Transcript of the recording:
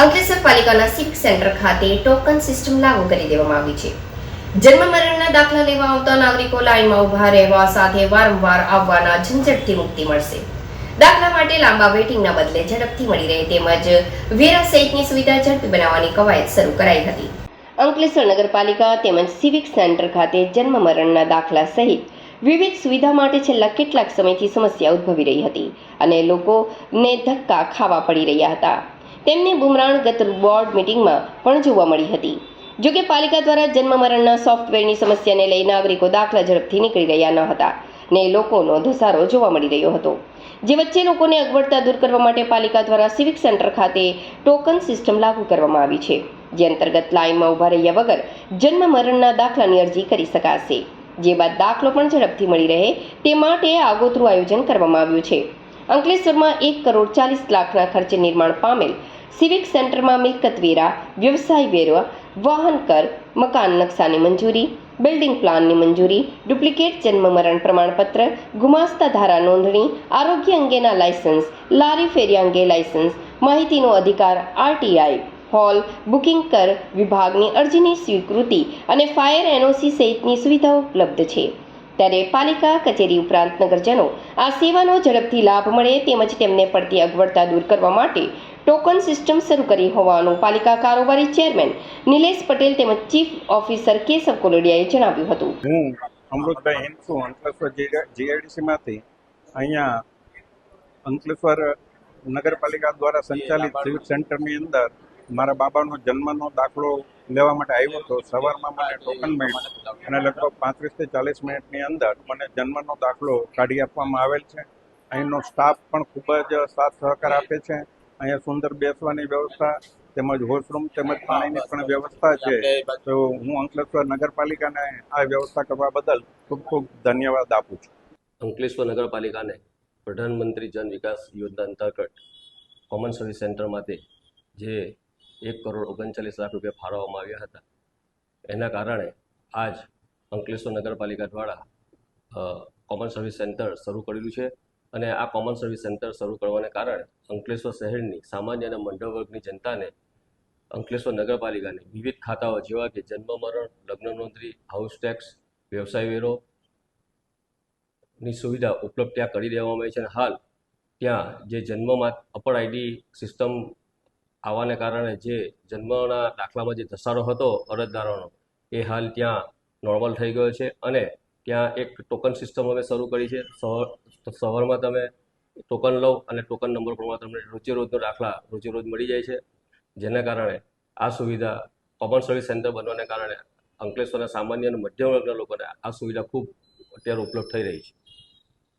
અંકલેશ્વર પાલિકાના civic centre ખાતે token system લાગુ કરી દેવામાં આવી છે. જન્મ મરણના દાખલા લેવા આવતા નાગરિકો લાઇનમાં ઊભા રહેવા સાથે વારંવાર આવવાના ઝંઝટથી મુક્તિ મળશે. દાખલા માટે લાંબા વેટિંગના બદલે ઝડપથી મળી રહે તેમજ વેરા સહિતની સુવિધા ઝડપી બનાવવાની કવાયત શરૂ કરાઈ હતી. અંકલેશ્વર નગરપાલિકા તેમજ સિવિક સેન્ટર ખાતે જન્મ મરણના દાખલા સહિત વિવિધ સુવિધા માટે છેલ્લા કેટલાક સમયથી સમસ્યા ઉદ્ભવી રહી હતી અને લોકોને ધક્કા ખાવા પડી રહ્યા હતા. તેમની બુમરાણ ગત બોર્ડ મિટિંગમાં પણ જોવા મળી હતી. જોકે પાલિકા દ્વારા જન્મ મરણના સોફ્ટવેરની સમસ્યાને લઈ નાગરિકો દાખલા ઝડપથી નીકળી રહ્યા ન હતા ને લોકોનો ધસારો જોવા મળી રહ્યો હતો. જે વચ્ચે લોકોને અગવડતા દૂર કરવા માટે પાલિકા દ્વારા સિવિક સેન્ટર ખાતે ટોકન સિસ્ટમ લાગુ કરવામાં આવી છે, જે અંતર્ગત લાઇનમાં ઊભા રહ્યા વગર જન્મ મરણના દાખલાની અરજી કરી શકાશે. જે બાદ દાખલો પણ ઝડપથી મળી રહે તે માટે આગોતરું આયોજન કરવામાં આવ્યું છે. અંકલેશ્વરમાં એક કરોડ ચાલીસ લાખના ખર્ચે નિર્માણ પામેલ સિવિક સેન્ટરમાં મિલકત વેરા, વ્યવસાય વેરા, વાહન કર, મકાન નકશાની મંજૂરી, બિલ્ડિંગ પ્લાનની મંજૂરી, ડુપ્લિકેટ જન્મ મરણ પ્રમાણપત્ર, ગુમાસ્તા ધારા નોંધણી, આરોગ્ય અંગેના લાયસન્સ, લારી ફેરી અંગે લાયસન્સ, માહિતીનો અધિકાર, આરટીઆઈ, હોલ, બુકિંગ કર વિભાગની અરજીની સ્વીકૃતિ અને ફાયર એનઓસી સહિતની સુવિધાઓ ઉપલબ્ધ છે. ત્યારે પાલિકા, કચેરી ઉપરાંત નગરજનો આ સેવાનો ઝડપથી લાભ મળે તેમજ તેમને પડતી અગવડતા દૂર કરવા માટે ટોકન સિસ્ટમ શરૂ કરી હોવાનું પાલિકા કારોબારી ચેરમેન નિલેશ પટેલ તેમજ ચીફ ઓફિસર કેશવ કોલોડિયાએ જણાવ્યું હતું. હું અમૃતભાઈ હિંસુ અંકલેશ્વર જીઆઈડીસીમાંથી અહીંયા અંકલેશ્વર નગરપાલિકા દ્વારા સંચાલિત સિવિક સેન્ટરની અંદર મારા બાબાનો જન્મનો દાખલો લેવા માટે આવ્યો હતો. સવારમાં મને ટોકન મળ્યું અને લગભગ પાંત્રીસથી ચાલીસ મિનિટની અંદર મને જન્મનો દાખલો કાઢી આપવામાં આવેલ છે. અહીંનો સ્ટાફ પણ ખૂબ જ સાથ સહકાર આપે છે. અહીંયા સુંદર બેસવાની વ્યવસ્થા તેમજ વોશરૂમ તેમજ પાણીની પણ વ્યવસ્થા છે. તો હું અંકલેશ્વર નગરપાલિકાને આ વ્યવસ્થા કરવા બદલ ખૂબ ખૂબ ધન્યવાદ આપું છું. અંકલેશ્વર નગરપાલિકાને પ્રધાનમંત્રી જન વિકાસ યોજના અંતર્ગત કોમન સર્વિસ સેન્ટર માટે જે એક કરોડ ઓગણચાલીસ લાખ રૂપિયા ફાળવવામાં આવ્યા હતા. એના કારણે આજ અંકલેશ્વર નગરપાલિકા દ્વારા કોમન સર્વિસ સેન્ટર શરૂ કરેલું છે. અને આ કોમન સર્વિસ સેન્ટર શરૂ કરવાને કારણે અંકલેશ્વર શહેરની સામાન્ય અને મંડળ વર્ગની જનતાને અંકલેશ્વર નગરપાલિકાને વિવિધ ખાતાઓ જેવા કે જન્મ મરણ, લગ્ન નોંધણી હાઉસ ટેક્સ વ્યવસાય વેરો ની સુવિધા ઉપલબ્ધ ત્યાં કરી દેવામાં આવી છે અને હાલ ત્યાં જે જન્મમાં અપર આઈડી સિસ્ટમ આવવાને કારણે જે જન્મના દાખલામાં જે ધસારો હતો અરજદારોનો, એ હાલ ત્યાં નોર્મલ થઈ ગયો છે અને ત્યાં એક ટોકન સિસ્ટમ અમે શરૂ કરી છે. સવાર સવારમાં તમે ટોકન લો અને ટોકન નંબર પ્રમાણે તમને રોજે દાખલા રોજ મળી જાય છે. જેના કારણે આ સુવિધા કોમન સર્વિસ સેન્ટર બનવાને કારણે અંકલેશ્વરના સામાન્ય અને મધ્યમ વર્ગના લોકોને આ સુવિધા ખૂબ અત્યારે ઉપલબ્ધ થઈ રહી છે.